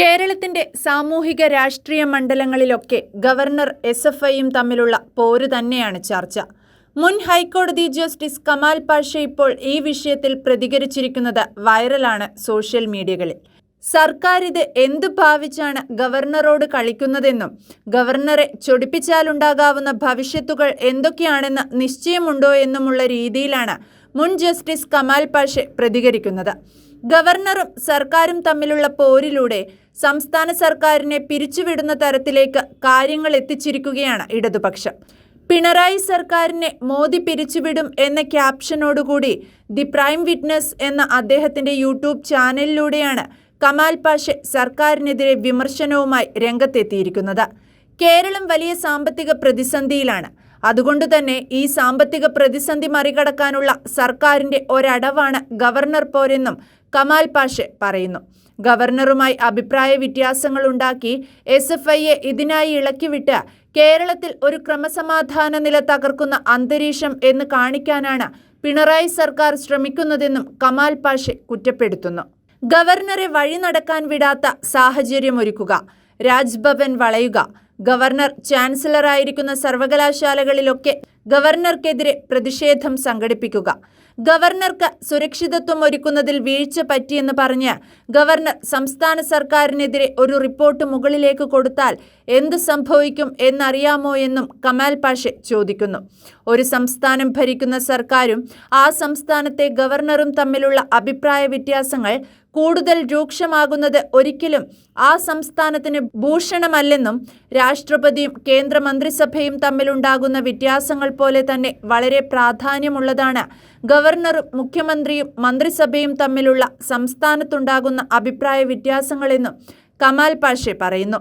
കേരളത്തിന്റെ സാമൂഹിക രാഷ്ട്രീയ മണ്ഡലങ്ങളിലൊക്കെ ഗവർണർ എസ് എഫ് ഐയും തമ്മിലുള്ള പോര് തന്നെയാണ് ചർച്ച. മുൻ ഹൈക്കോടതി ജസ്റ്റിസ് കമാൽ പാഷ ഇപ്പോൾ ഈ വിഷയത്തിൽ പ്രതികരിച്ചിരിക്കുന്നത് വൈറലാണ് സോഷ്യൽ മീഡിയകളിൽ. സർക്കാർ ഇത് എന്തു ഭാവിച്ചാണ് ഗവർണറോട് കളിക്കുന്നതെന്നും ഗവർണറെ ചൊടിപ്പിച്ചാലുണ്ടാകാവുന്ന ഭവിഷ്യത്തുകൾ എന്തൊക്കെയാണെന്ന് നിശ്ചയമുണ്ടോ എന്നുമുള്ള രീതിയിലാണ് മുൻ ജസ്റ്റിസ് കമാൽ പാഷെ പ്രതികരിക്കുന്നത്. ഗവർണറും സർക്കാരും തമ്മിലുള്ള പോരിലൂടെ സംസ്ഥാന സർക്കാരിനെ പിരിച്ചുവിടുന്ന തരത്തിലേക്ക് കാര്യങ്ങൾ എത്തിച്ചിരിക്കുകയാണ് ഇടതുപക്ഷം. പിണറായി സർക്കാരിനെ മോദി പിരിച്ചുവിടും എന്ന ക്യാപ്ഷനോടുകൂടി ദി പ്രൈം വിറ്റ്നസ് എന്ന അദ്ദേഹത്തിന്റെ യൂട്യൂബ് ചാനലിലൂടെയാണ് കമാൽ പാഷെ സർക്കാരിനെതിരെ വിമർശനവുമായി രംഗത്തെത്തിയിരിക്കുന്നത്. കേരളം വലിയ സാമ്പത്തിക പ്രതിസന്ധിയിലാണ്. അതുകൊണ്ട് തന്നെ ഈ സാമ്പത്തിക പ്രതിസന്ധി മറികടക്കാനുള്ള സർക്കാരിന്റെ ഒരടവാണ് ഗവർണർ പോരെന്നും കമാൽ പാഷെ പറയുന്നു. ഗവർണറുമായി അഭിപ്രായ വ്യത്യാസങ്ങൾ ഉണ്ടാക്കി എസ് എഫ് ഐയെ ഇതിനായി ഇളക്കിവിട്ട് കേരളത്തിൽ ഒരു ക്രമസമാധാന നില തകർക്കുന്ന അന്തരീക്ഷം എന്ന് കാണിക്കാനാണ് പിണറായി സർക്കാർ ശ്രമിക്കുന്നതെന്നും കമാൽ പാഷെ കുറ്റപ്പെടുത്തുന്നു. ഗവർണറെ വഴി നടക്കാൻ വിടാത്ത സാഹചര്യമൊരുക്കുക. രാജ്ഭവൻ വളയുക. ഗവർണർ ചാൻസലറായിരിക്കുന്ന സർവകലാശാലകളിലൊക്കെ ഗവർണർക്കെതിരെ പ്രതിഷേധം സംഘടിപ്പിക്കുക. ഗവർണർക്ക് സുരക്ഷിതത്വം ഒരുക്കുന്നതിൽ വീഴ്ച പറ്റിയെന്ന് പറഞ്ഞ് ഗവർണർ സംസ്ഥാന സർക്കാരിനെതിരെ ഒരു റിപ്പോർട്ട് മുകളിലേക്ക് കൊടുത്താൽ എന്ത് സംഭവിക്കും എന്നറിയാമോ എന്നും കമാൽ പാഷെ ചോദിക്കുന്നു. ഒരു സംസ്ഥാനം ഭരിക്കുന്ന സർക്കാരും ആ സംസ്ഥാനത്തെ ഗവർണറും തമ്മിലുള്ള അഭിപ്രായ വ്യത്യാസങ്ങൾ കൂടുതൽ രൂക്ഷമാകുന്നത് ഒരിക്കലും ആ സംസ്ഥാനത്തിന് ഭൂഷണമല്ലെന്നും രാഷ്ട്രപതിയും കേന്ദ്രമന്ത്രിസഭയും തമ്മിലുണ്ടാകുന്ന വ്യത്യാസങ്ങൾ പോലെ തന്നെ വളരെ പ്രാധാന്യമുള്ളതാണ്. ഗവർണറും മുഖ്യമന്ത്രിയും മന്ത്രിസഭയും തമ്മിലുള്ള സംസ്ഥാനത്തുണ്ടാകുന്ന അഭിപ്രായ വ്യത്യാസങ്ങളെന്നും കമാൽ പാഷെ പറയുന്നു.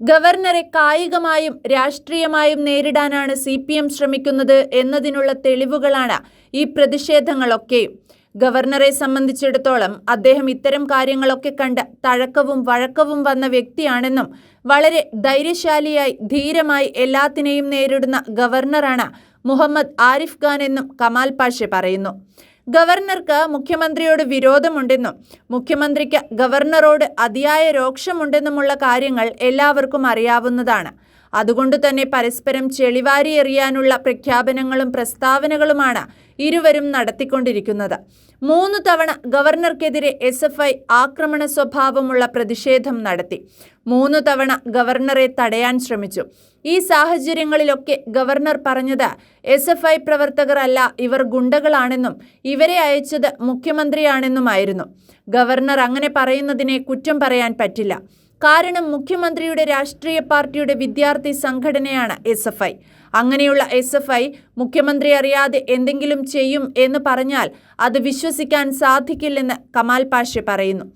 ഗവർണറെ കായികമായും രാഷ്ട്രീയമായും നേരിടാനാണ് സി പി എം ശ്രമിക്കുന്നത് എന്നതിനുള്ള തെളിവുകളാണ് ഈ പ്രതിഷേധങ്ങളൊക്കെയും. ഗവർണറെ സംബന്ധിച്ചിടത്തോളം അദ്ദേഹം ഇത്തരം കാര്യങ്ങളൊക്കെ കണ്ട് തഴക്കവും വഴക്കവും വന്ന വ്യക്തിയാണെന്നും വളരെ ധൈര്യശാലിയായി ധീരമായി എല്ലാത്തിനെയും നേരിടുന്ന ഗവർണറാണ് മുഹമ്മദ് ആരിഫ് ഖാൻ എന്നും കമാൽ പാഷ പറയുന്നു. ഗവർണർക്ക് മുഖ്യമന്ത്രിയോട് വിരോധമുണ്ടെന്നും മുഖ്യമന്ത്രിക്ക് ഗവർണറോട് അതിയായ രോക്ഷമുണ്ടെന്നുമുള്ള കാര്യങ്ങൾ എല്ലാവർക്കും അറിയാവുന്നതാണ്. അതുകൊണ്ട് തന്നെ പരസ്പരം ചെളിവാരി എറിയാനുള്ള പ്രഖ്യാപനങ്ങളും പ്രസ്താവനകളുമാണ് ഇരുവരും നടത്തിക്കൊണ്ടിരിക്കുന്നത്. മൂന്ന് തവണ ഗവർണർക്കെതിരെ എസ് എഫ് ഐ ആക്രമണ സ്വഭാവമുള്ള പ്രതിഷേധം നടത്തി. മൂന്ന് തവണ ഗവർണറെ തടയാൻ ശ്രമിച്ചു. ഈ സാഹചര്യങ്ങളിലൊക്കെ ഗവർണർ പറഞ്ഞത് എസ് എഫ് ഐ പ്രവർത്തകർ അല്ല ഇവർ ഗുണ്ടകളാണെന്നും ഇവരെ അയച്ചത് മുഖ്യമന്ത്രിയാണെന്നുമായിരുന്നു. ഗവർണർ അങ്ങനെ പറയുന്നതിനെ കുറ്റം പറയാൻ പറ്റില്ല. കാരണം മുഖ്യമന്ത്രിയുടെ രാഷ്ട്രീയ പാർട്ടിയുടെ വിദ്യാർത്ഥി സംഘടനയാണ് എസ് എഫ് ഐ. അങ്ങനെയുള്ള എസ് എഫ് ഐ മുഖ്യമന്ത്രി അറിയാതെ എന്തെങ്കിലും ചെയ്യും എന്ന് പറഞ്ഞാൽ അത് വിശ്വസിക്കാൻ സാധിക്കില്ലെന്ന് കമാൽ പാഷ പറയുന്നു.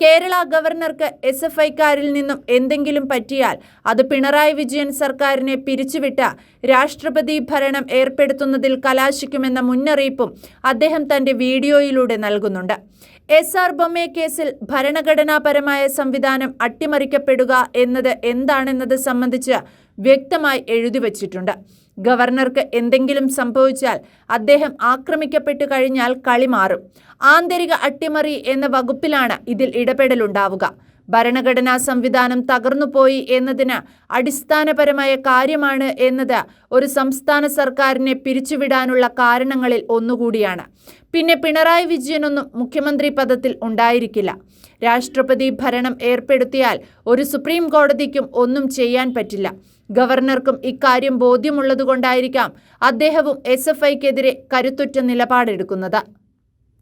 കേരള ഗവർണർക്ക് എസ് എഫ് ഐക്കാരിൽ നിന്നും എന്തെങ്കിലും പറ്റിയാൽ അത് പിണറായി വിജയൻ സർക്കാരിനെ പിരിച്ചുവിട്ട രാഷ്ട്രപതി ഭരണം ഏർപ്പെടുത്തുന്നതിൽ കലാശിക്കുമെന്ന മുന്നറിയിപ്പും അദ്ദേഹം തന്റെ വീഡിയോയിലൂടെ നൽകുന്നുണ്ട്. എസ് ആർ ബൊമ്മെ കേസിൽ ഭരണഘടനാപരമായ സംവിധാനം അട്ടിമറിക്കപ്പെടുക എന്നത് എന്താണെന്നത് സംബന്ധിച്ച് വ്യക്തമായി എഴുതി വച്ചിട്ടുണ്ട്. ഗവർണർക്ക് എന്തെങ്കിലും സംഭവിച്ചാൽ അദ്ദേഹം ആക്രമിക്കപ്പെട്ടു കഴിഞ്ഞാൽ കളി മാറും. ആന്തരിക അട്ടിമറി എന്ന വകുപ്പിലാണ് ഇതിൽ ഇടപെടലുണ്ടാവുക. ഭരണഘടനാ സംവിധാനം തകർന്നുപോയി എന്നതിന് അടിസ്ഥാനപരമായ കാര്യമാണ് എന്നത് ഒരു സംസ്ഥാന സർക്കാരിനെ പിരിച്ചുവിടാനുള്ള കാരണങ്ങളിൽ ഒന്നുകൂടിയാണ്. പിന്നെ പിണറായി വിജയനൊന്നും മുഖ്യമന്ത്രി പദത്തിൽ ഉണ്ടായിരിക്കില്ല. രാഷ്ട്രപതി ഭരണം ഏർപ്പെടുത്തിയാൽ ഒരു സുപ്രീം കോടതിക്കും ഒന്നും ചെയ്യാൻ പറ്റില്ല. ഗവർണർക്കും ഇക്കാര്യം ബോധ്യമുള്ളതുകൊണ്ടായിരിക്കാം അദ്ദേഹവും എസ് എഫ് ഐക്കെതിരെ കരുത്തുറ്റ നിലപാടെടുക്കുന്നത്.